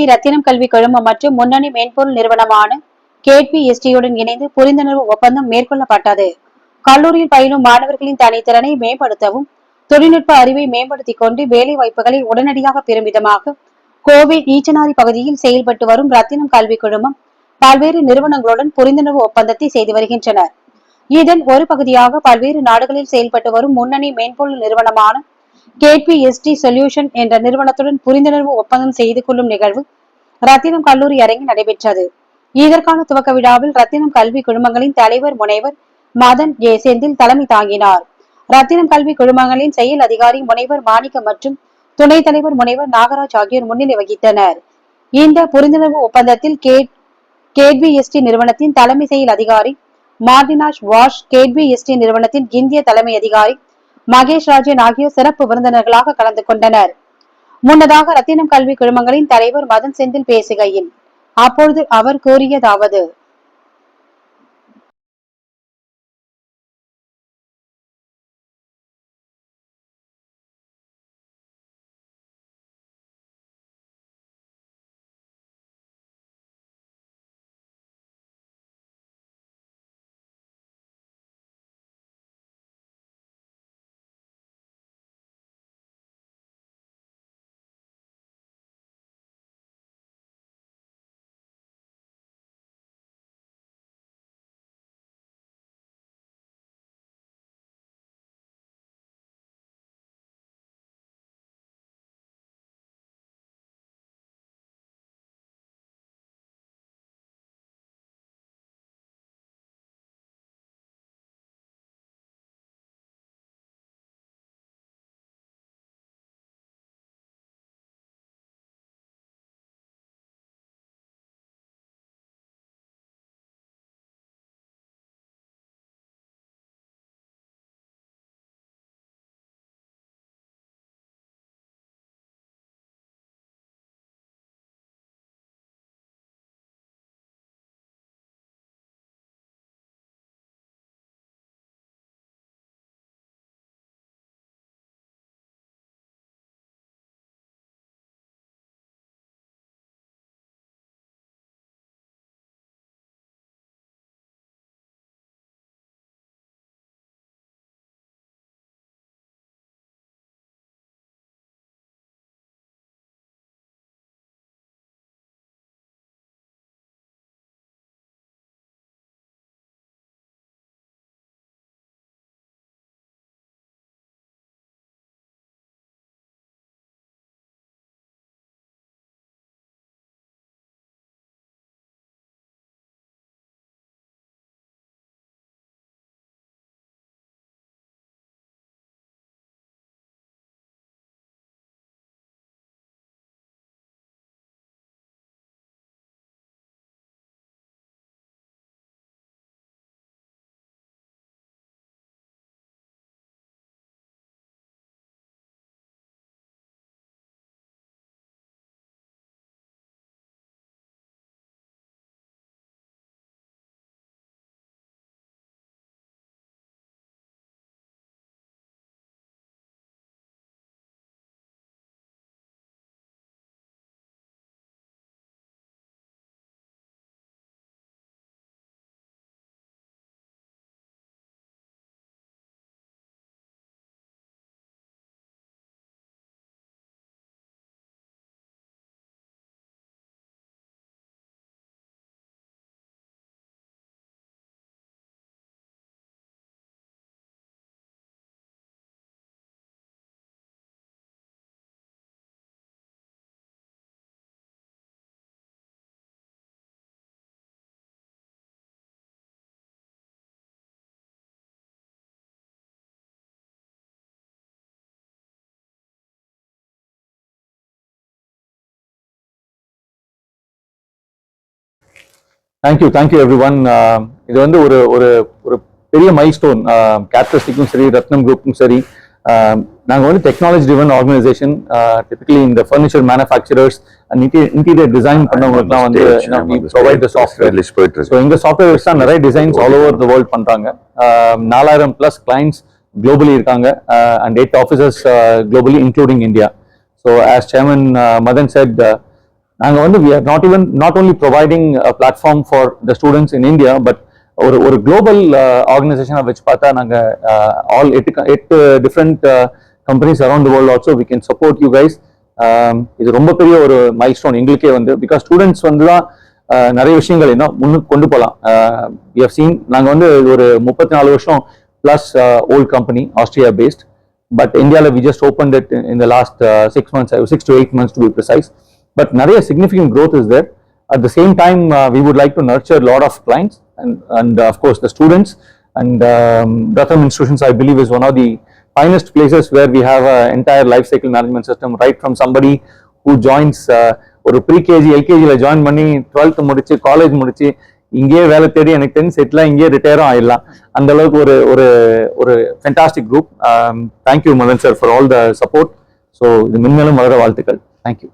கோவை ரத்தினம் கல்வி குழுமம் மற்றும் முன்னணி மென்பொருள் நிறுவனமான கேட்பி எஸ்டியுடன் இணைந்து புரிந்துணர்வு ஒப்பந்தம் மேற்கொள்ளப்பட்டது. கல்லூரியில் பயிலும் மாணவர்களின் தனித்திறனை மேம்படுத்தவும் தொழில்நுட்ப அறிவை மேம்படுத்திக் கொண்டு வேலை வாய்ப்புகளை உடனடியாக பெறும் விதமாக கோவை ஈச்சனாரி பகுதியில் செயல்பட்டு வரும் ரத்தினம் கல்வி குழுமம் பல்வேறு நிறுவனங்களுடன் புரிந்துணர்வு ஒப்பந்தத்தை செய்து வருகின்றனர். இதன் ஒரு பகுதியாக பல்வேறு நாடுகளில் செயல்பட்டு வரும் முன்னணி மென்பொருள் நிறுவனமான கேபிஎஸ்டி சொல்யூஷன் என்ற நிறுவனத்துடன் புரிந்துணர்வு ஒப்பந்தம் செய்து கொள்ளும் நிகழ்வு ரத்தினம் கல்லூரி அரங்கில் நடைபெற்றது. இதற்கான துவக்க விழாவில் ரத்தினம் கல்வி குழுமங்களின் தலைவர் முனைவர் மதன் ஏ. செந்தில் தலைமை தாங்கினார். ரத்தினம் கல்வி குழுமங்களின் செயல் அதிகாரி முனைவர் மாணிக்கம் மற்றும் துணைத் தலைவர் முனைவர் நாகராஜ் ஆகியோர் முன்னிலை வகித்தனர். இந்த புரிந்துணர்வு ஒப்பந்தத்தில் கேட்பிஎஸ்டி நிறுவனத்தின் தலைமை செயல் அதிகாரி மார்டினாஷ் வாஷ் கேட்பிஎஸ்டி நிறுவனத்தின் இந்திய தலைமை அதிகாரி மகேஷ் ராஜன் ஆகியோர் சிறப்பு விருந்தினர்களாக கலந்து கொண்டனர். முன்னதாக ரத்தினம் கல்வி குழுமங்களின் தலைவர் மதன் செந்தில் பேசுகையில் அப்பொழுது அவர் கூறியதாவது தேங்க்யூ தேங்க்யூ எவ்ரி ஒன் இது வந்து ஒரு ஒரு ஒரு பெரிய மைல் ஸ்டோன் கேப்டரிஸ்டிக்கும் சரி ரத்னம் குரூப்பும் சரி. நாங்கள் வந்து டெக்னாலஜி டிவன் ஆர்கனைசேஷன் டிபிக்கலி இந்த ஃபர்னிச்சர் மேனுஃபேக்சரர்ஸ் இன்டீரியர் டிசைன் பண்ணவங்களுக்குலாம் வந்து ப்ரொவைட் சாஃப்ட்வேர் லிஸ்ட் போயிட்டு ஸோ இருக்கு எங்க சாஃப்ட்வேர் வச்சு தான் நிறைய designs all over the world பண்றாங்க. ஆஹ் நாலாயிரம் பிளஸ் கிளைண்ட்ஸ் குளோபலி இருக்காங்க. And eight officers globally including India so as chairman Madan said நாங்கள் வந்து we are not even not only providing platform for the students in India but ஒரு ஒரு global uh, ஆர்கனைசேஷனை வச்சு பார்த்தா நாங்கள் ஆல் uh, எட்டு எட்டு different companies around the world also we can support you guys இது ரொம்ப பெரிய ஒரு மைல் ஸ்டோன் எங்களுக்கே வந்து பிகாஸ் ஸ்டூடெண்ட்ஸ் வந்து தான் uh, நிறைய விஷயங்கள் என்ன முன்னுக்கு கொண்டு போகலாம் வி சீன் நாங்கள் வந்து ஒரு முப்பத்தி நாலு வருஷம் plus old company Austria based but இந்தியாவில் வி ஜஸ்ட் ஓப்பன் இட் இந்த last six months six to eight months to be precise but நிறைய significant growth is there at the same time we would like to nurture lot of clients and and of course the students and ரத்தம் institutions I believe is one of the finest places where we have an entire life cycle management system right from somebody who joins ஒரு pre KG எல்கேஜியில் join பண்ணி twelfth முடிச்சு college முடிச்சு இங்கேயே வேலை தேடி எனக்கு தெரிஞ்சு செட்டில் இங்கேயே ரிட்டையரும் ஆயிடலாம் அந்த அளவுக்கு ஒரு ஒரு ஒரு fantastic group thank you Madan sir for all the support so இது மென்மேலும் வளர வாழ்த்துக்கள் thank you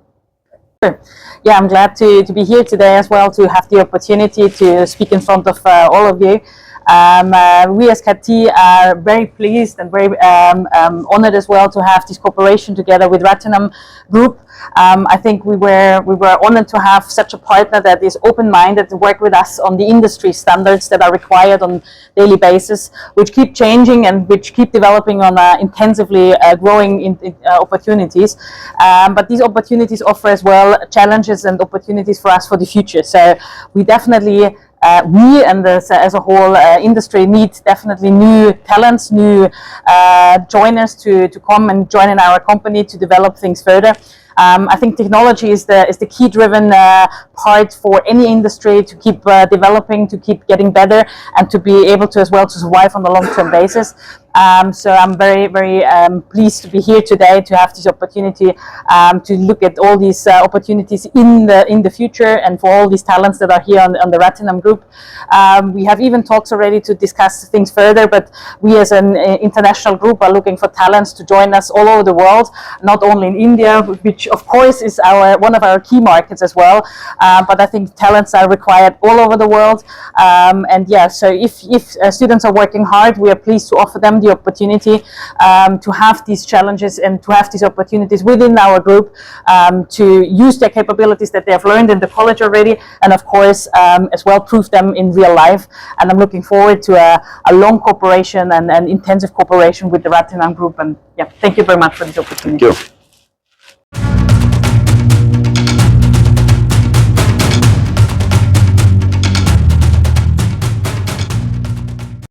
Yeah, I'm glad to, to be here today as well to have the opportunity to speak in front of uh, all of you. Um, uh, we as CAT are very pleased and very um, um, honored as well to have this cooperation together with Ratinam Group. Um, I think we were we were honored to have such a partner that is open-minded to work with us on the industry standards that are required on daily basis, which keep changing and which keep developing on uh, intensively uh, growing in, in, uh, opportunities. Um, but these opportunities offer as well challenges and opportunities for us for the future. So we definitely uh, we and as, as a whole uh, industry need definitely new talents, new uh, joiners to, to come and join in our company to develop things further. Um, I think technology is the is the key driven uh, part for any industry to keep uh, developing, to keep getting better, and to be able to as well to survive on a long term basis. Um, so I'm very very um, pleased to be here today to have this opportunity um, to look at all these uh, opportunities in the in the future and for all these talents that are here on, on the Ratinam Group. Um, we have even talks already to discuss things further, but we as an uh, international group are looking for talents to join us all over the world, not only in India, which of course is our one of our key markets as well. Uh, but I think talents are required all over the world. Um, and yeah, so if if uh, students are working hard, we are pleased to offer them the opportunity um, to have these challenges and to have these opportunities within our group um, to use their capabilities that they have learned in the college already, and of course um, as well prove them in real life. And I'm looking forward to a, a long cooperation and an intensive cooperation with the Ratinam Group. And yeah, thank you very much for this opportunity.